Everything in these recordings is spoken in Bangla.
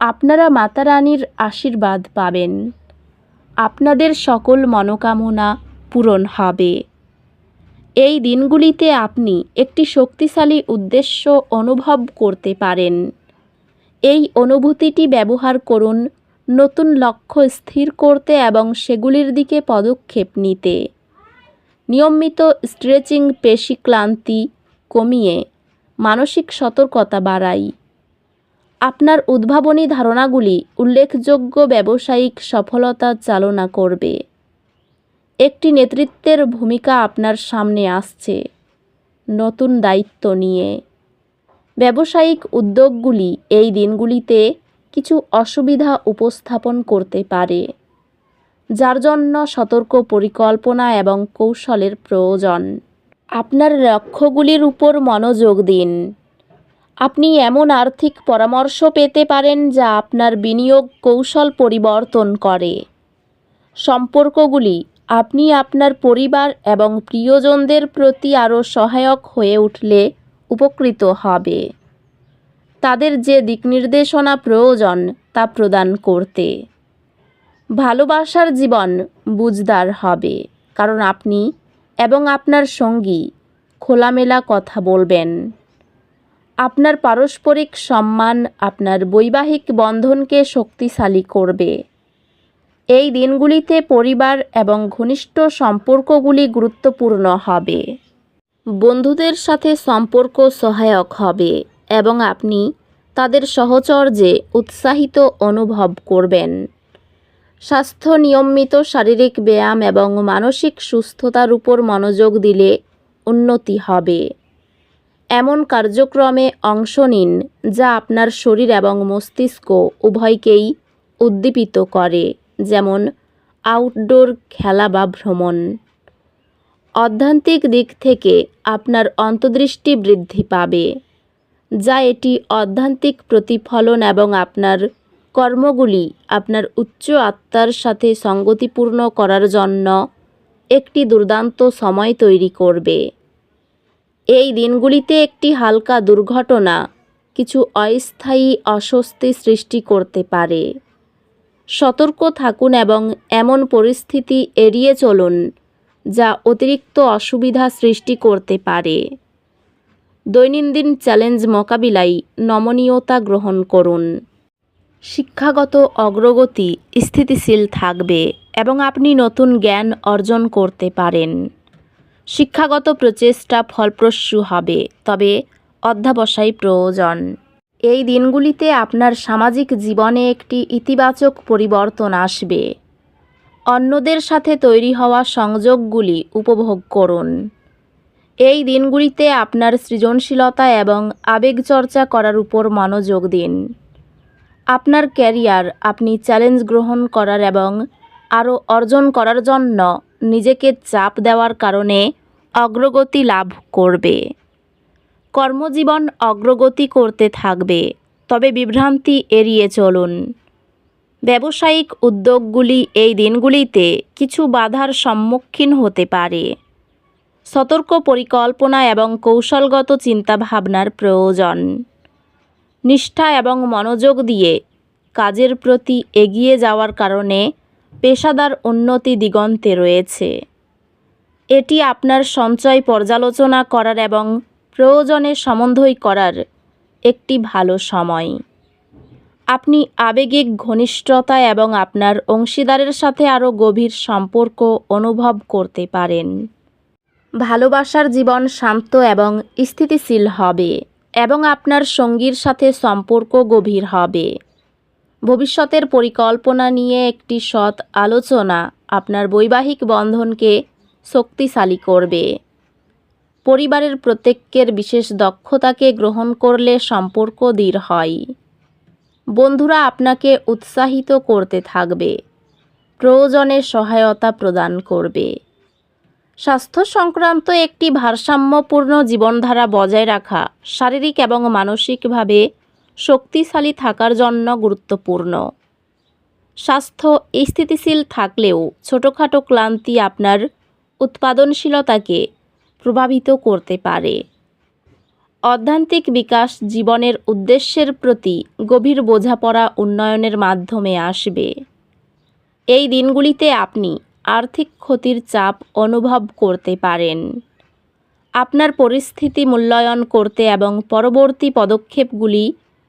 আপনারা মাতা রানীর আশীর্বাদ পাবেন। আপনাদের সকল মনোকামনা পূরণ হবে। এই দিনগুলিতে আপনি একটি শক্তিশালী উদ্দেশ্য অনুভব করতে পারেন। এই অনুভূতিটি ব্যবহার করুন নতুন লক্ষ্য স্থির করতে এবং সেগুলির দিকে পদক্ষেপ নিতে। নিয়মিত স্ট্রেচিং, পেশি ক্লান্তি কমিয়ে মানসিক সতর্কতা বাড়ায় আপনার উদ্ভাবনী ধারণাগুলি উল্লেখযোগ্য ব্যবসায়িক সফলতা চালনা করবে। একটি নেতৃত্বের ভূমিকা আপনার সামনে আসছে। নতুন দায়িত্ব নিয়ে। ব্যবসায়িক উদ্যোগগুলি এই দিনগুলিতে কিছু অসুবিধা উপস্থাপন করতে পারে, যার জন্য সতর্ক পরিকল্পনা এবং কৌশলের প্রয়োজন। আপনার লক্ষ্যগুলির উপর মনোযোগ দিন। আপনি এমন আর্থিক পরামর্শ পেতে পারেন যা আপনার বিনিয়োগ কৌশল পরিবর্তন করে। সম্পর্কগুলি আপনি আপনার পরিবার এবং প্রিয়জনদের প্রতি আরও সহায়ক হয়ে উঠলে উপকৃত হবে। তাদের যে দিকনির্দেশনা প্রয়োজন তা প্রদান করতে। ভালোবাসার জীবন বুঝদার হবে, কারণ আপনি এবং আপনার সঙ্গী খোলামেলা কথা বলবেন। আপনার পারস্পরিক সম্মান আপনার বৈবাহিক বন্ধনকে শক্তিশালী করবে। এই দিনগুলিতে পরিবার এবং ঘনিষ্ঠ সম্পর্কগুলি গুরুত্বপূর্ণ হবে। বন্ধুদের সাথে সম্পর্ক সহায়ক হবে এবং আপনি তাদের সহচর্যে উৎসাহিত অনুভব করবেন। স্বাস্থ্য নিয়মিত শারীরিক ব্যায়াম এবং মানসিক সুস্থতার উপর মনোযোগ দিলে উন্নতি হবে। এমন কার্যক্রমে অংশ নিন যা আপনার শরীর এবং মস্তিষ্ক উভয়কেই উদ্দীপিত করে, যেমন আউটডোর খেলা বা ভ্রমণ। অধ্যান্তিক দিক থেকে আপনার অন্তর্দৃষ্টি বৃদ্ধি পাবে, যা এটি অধ্যান্তিক প্রতিফলন এবং আপনার কর্মগুলি আপনার উচ্চ আত্মার সাথে সঙ্গতিপূর্ণ করার জন্য একটি দুর্দান্ত সময় তৈরি করবে। এই দিনগুলিতে একটি হালকা দুর্ঘটনা, কিছু অস্থায়ী অস্বস্তি সৃষ্টি করতে পারে। সতর্ক থাকুন এবং এমন পরিস্থিতি এড়িয়ে চলুন, যা অতিরিক্ত অসুবিধা সৃষ্টি করতে পারে। দৈনন্দিন চ্যালেঞ্জ মোকাবিলায় নমনীয়তা গ্রহণ করুন। শিক্ষাগত অগ্রগতি স্থিতিশীল থাকবে এবং আপনি নতুন জ্ঞান অর্জন করতে পারেন। শিক্ষাগত প্রচেষ্টা ফলপ্রসূ হবে, তবে অধ্যাবসায় প্রয়োজন। এই দিনগুলিতে আপনার সামাজিক জীবনে একটি ইতিবাচক পরিবর্তন আসবে। অন্যদের সাথে তৈরি হওয়া সংযোগগুলি উপভোগ করুন। এই দিনগুলিতে আপনার সৃজনশীলতা এবং আবেগ চর্চা করার উপর মনোযোগ দিন। আপনার ক্যারিয়ার আপনি চ্যালেঞ্জ গ্রহণ করার এবং আরও অর্জন করার জন্য নিজেকে চাপ দেওয়ার কারণে অগ্রগতি লাভ করবে। কর্মজীবন অগ্রগতি করতে থাকবে, তবে বিভ্রান্তি এড়িয়ে চলুন। ব্যবসায়িক উদ্যোগগুলি এই দিনগুলিতে কিছু বাধার সম্মুখীন হতে পারে। সতর্ক পরিকল্পনা এবং কৌশলগত চিন্তাভাবনার প্রয়োজন। নিষ্ঠা এবং মনোযোগ দিয়ে কাজের প্রতি এগিয়ে যাওয়ার কারণে পেশাদার উন্নতি দিগন্তে রয়েছে। এটি আপনার সঞ্চয় পর্যালোচনা করার এবং প্রয়োজনে সমন্বয় করার একটি ভালো সময়। আপনি আবেগিক ঘনিষ্ঠতা এবং আপনার অংশীদারের সাথে আরও গভীর সম্পর্ক অনুভব করতে পারেন। ভালোবাসার জীবন শান্ত এবং স্থিতিশীল হবে এবং আপনার সঙ্গীর সাথে সম্পর্ক গভীর হবে। ভবিষ্যতের পরিকল্পনা নিয়ে একটি সৎ আলোচনা আপনার বৈবাহিক বন্ধনকে শক্তিশালী করবে। পরিবারের প্রত্যেকের বিশেষ দক্ষতাকে গ্রহণ করলে সম্পর্ক দৃঢ় হয়। বন্ধুরা আপনাকে উৎসাহিত করতে থাকবে। প্রয়োজনে সহায়তা প্রদান করবে। স্বাস্থ্য সংক্রান্ত একটি ভারসাম্যপূর্ণ জীবনধারা বজায় রাখা শারীরিক এবং মানসিকভাবে শক্তিশালী থাকার জন্য গুরুত্বপূর্ণ। স্বাস্থ্য স্থিতিশীল থাকলেও ছোটোখাটো ক্লান্তি আপনার উৎপাদনশীলতাকে প্রভাবিত করতে পারে। অধ্যান্তিক বিকাশ জীবনের উদ্দেশ্যের প্রতি গভীর বোঝাপড়া উন্নয়নের মাধ্যমে আসবে। এই দিনগুলিতে আপনি আর্থিক ক্ষতির চাপ অনুভব করতে পারেন। আপনার পরিস্থিতি মূল্যায়ন করতে এবং পরবর্তী পদক্ষেপগুলি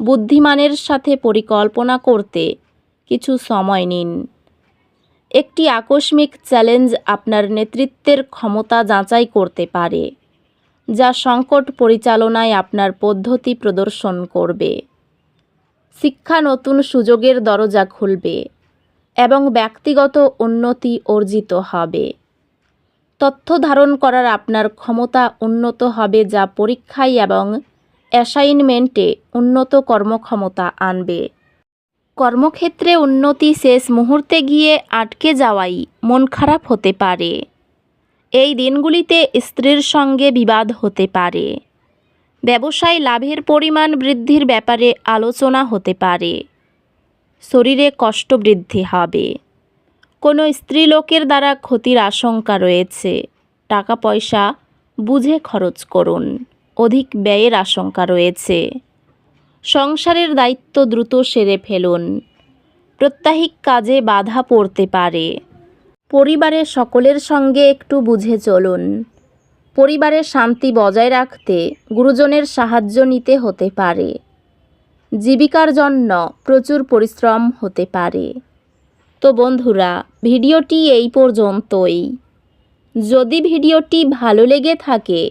বুদ্ধিমানের সাথে পরিকল্পনা করতে কিছু সময় নিন। একটি আকস্মিক চ্যালেঞ্জ আপনার নেতৃত্বের ক্ষমতা যাচাই করতে পারে, যা সংকট পরিচালনায় আপনার পদ্ধতি প্রদর্শন করবে। শিক্ষা নতুন সুযোগের দরজা খুলবে এবং ব্যক্তিগত উন্নতি অর্জিত হবে। তথ্য ধারণ করার আপনার ক্ষমতা উন্নত হবে যা পরীক্ষায় এবং অ্যাসাইনমেন্টে উন্নত কর্মক্ষমতা আনবে। কর্মক্ষেত্রে উন্নতি শেষ মুহূর্তে গিয়ে আটকে যাওয়াই মন খারাপ হতে পারে। এই দিনগুলিতে স্ত্রীর সঙ্গে বিবাদ হতে পারে। ব্যবসায় লাভের পরিমাণ বৃদ্ধির ব্যাপারে আলোচনা হতে পারে। শরীরে কষ্ট বৃদ্ধি হবে। কোনো স্ত্রীলোকের দ্বারা ক্ষতির আশঙ্কা রয়েছে। টাকা পয়সা বুঝে খরচ করুন। অধিক ব্যয়ের আশঙ্কা রয়েছে। সংসারের দায়িত্ব দ্রুত সেরে ফেলুন। প্রত্যাহিক কাজে বাধা পড়তে পারে। পরিবারের সকলের সঙ্গে একটু বুঝে চলুন। পরিবারের শান্তি বজায় রাখতে গুরুজনের সাহায্য নিতে হতে পারে। জীবিকার জন্য প্রচুর পরিশ্রম হতে পারে। তো বন্ধুরা, ভিডিওটি এই পর্যন্তই। যদি ভিডিওটি ভালো লেগে থাকে